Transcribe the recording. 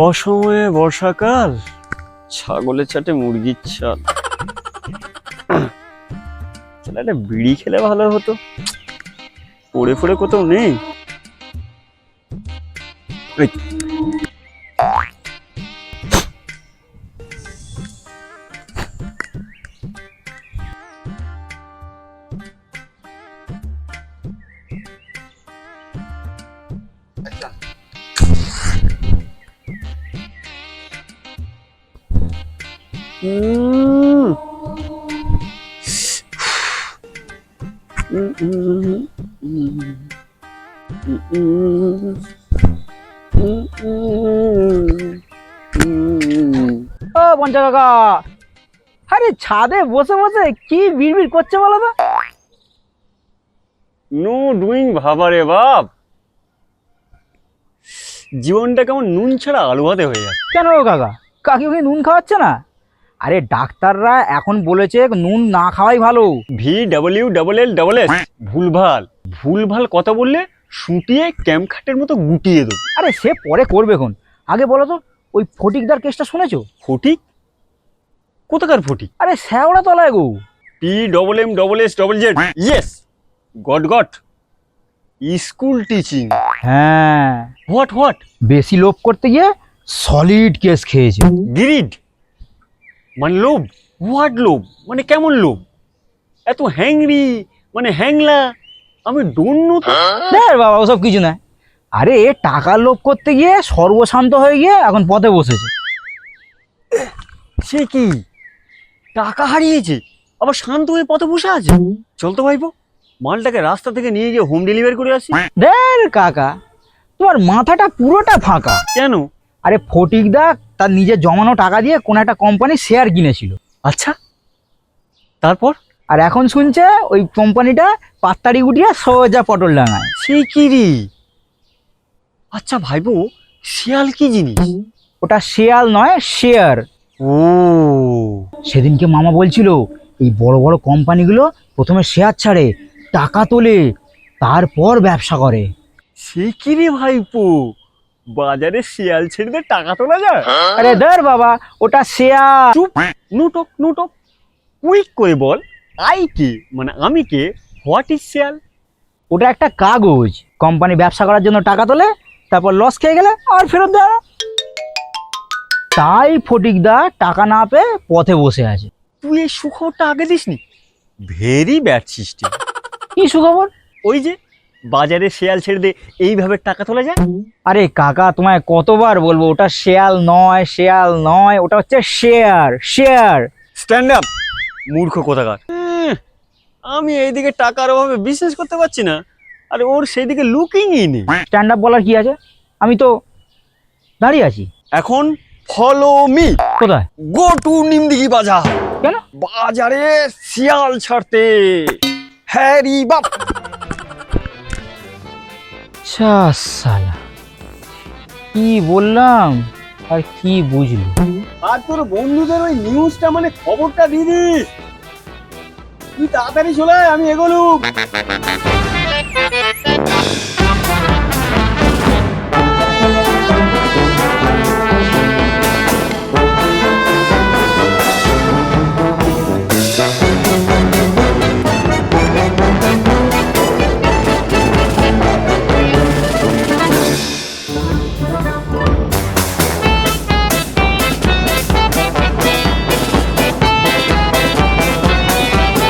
অসময়ে বর্ষাকাল? ছাগলের চাটে মুরগির তাহলে একটা বিড়ি খেলে ভালো হতো। পড়ে পড়ে কোথাও নেই। উম। ও পঞ্চা কাকা। আরে ছাদে বসে বসে কি বিড়বিড় করছে বলো তো? নো ডুইং ভাবা রে বাপ। জীবনটা কেমন নুন ছাড়া আলু ভাতে হয়ে যাচ্ছে কেন কাকা? কাকি ওকে নুন খাওয়াচ্ছে না? আরে ডাক্তাররা এখন বলেছে নুন না খাওয়াই ভালো। V W double L double S. ভুলভাল। ভুলভাল কথা বললে শুটিয়ে ক্যাম্প খাটের মতো গুটিয়ে দেবো। আরে সে পরে করবে কোন আগে বলো তো ওই ফটিকদার কেসটা শুনেছো? ফটিক? কোথাকার ফটিক? আরে শ্যাওড়া তলায় গো। P double M double S double Z. Yes got got. School teaching. হ্যাঁ। What what? বেশি লোভ করতে গিয়ে সলিড কেস খেয়েছে। গ্রিড। মানে লোভ? হোয়াট লোভ? মানে কেমন লোভ? এত হ্যাংরি? মানে হ্যাংলা? আমি ডোন্ট নো তো দেখ বাবা ওসব কিছু না আরে টাকার লোভ করতে গিয়ে সর্বশান্ত হয়ে গিয়ে এখন পথে বসেছে। সে কি? টাকা হারিয়েছে আবার শান্ত হয়ে পথে বসে আছে? চল তো ভাইপো মালটাকে রাস্তা থেকে নিয়ে গিয়ে হোম ডেলিভারি করে আসি। দেখ কাকা তোমার মাথাটা পুরোটা ফাঁকা। কেন? আরে ফটিকদা তার নিজের জমানো টাকা দিয়ে কোন একটা কোম্পানি শেয়ার কিনেছিল। আচ্ছা। তারপর? আর এখন শুনছে ওই কোম্পানিটা পাত্তারি গুটিয়া সোজা পটল ডাঙায়। সেই কি রে? আচ্ছা ভাইপো শিয়াল কি জিনিস? ওটা শেয়াল নয় শেয়ার। ও। সেদিনকে মামা বলছিল এই বড় বড় কোম্পানিগুলো প্রথমে শেয়ার ছাড়ে টাকা তোলে তারপর ব্যবসা করে। সে কি রে ভাইপো? বাজারে শিয়াল ছেড়ে দিয়ে টাকা তোলা যায়। আরে ধর বাবা ওটা শেয়ার চুপ নুটক নুটক। কুইক করে বল আই কে? মানে আমি কে? হোয়াট ইজ শিয়াল? ওটা একটা কাগজ। কোম্পানি ব্যবসা করার জন্য টাকা তোলে তারপর লস খেয়ে গেলে আর ফেরত দেয়। তাই ফটিকদা টাকা না পেয়ে পথে বসে আছে। তুই এই সুখবরটা আগে দিসনি? ভেরি ব্যাড সিস্টেম কি সুখবর? ওই যে বাজারে শেয়াল ছেড়ে দিয়ে এইভাবে টাকা তোলা যায়? আরে কাকা তোমায় কতবার বলব ওটা শেয়াল নয় শেয়াল নয় ওটা হচ্ছে শেয়ার শেয়ার। স্ট্যান্ড আপ মূর্খ কোথাকার। আমি এইদিকে টাকার অভাবে বিশ্বাস করতে পারছি না আর ওর সেইদিকে লুকিংই নেই। স্ট্যান্ড আপ বলার কি আছে? আমি তো দাঁড়িয়ে আছি। এখন ফলো মি কোথায়? গো টু নিমদিঘি বাজার কেন? বাজারে শিয়াল ছাড়তে। হ্যারি বাপ। আচ্ছা সালা কি বললাম? আর কি বুঝলি? আর তোর বন্ধুদের ওই নিউজটা মানে খবরটা দিয়ে দিস তুই তাড়াতাড়ি চলে আমি এগোলুম।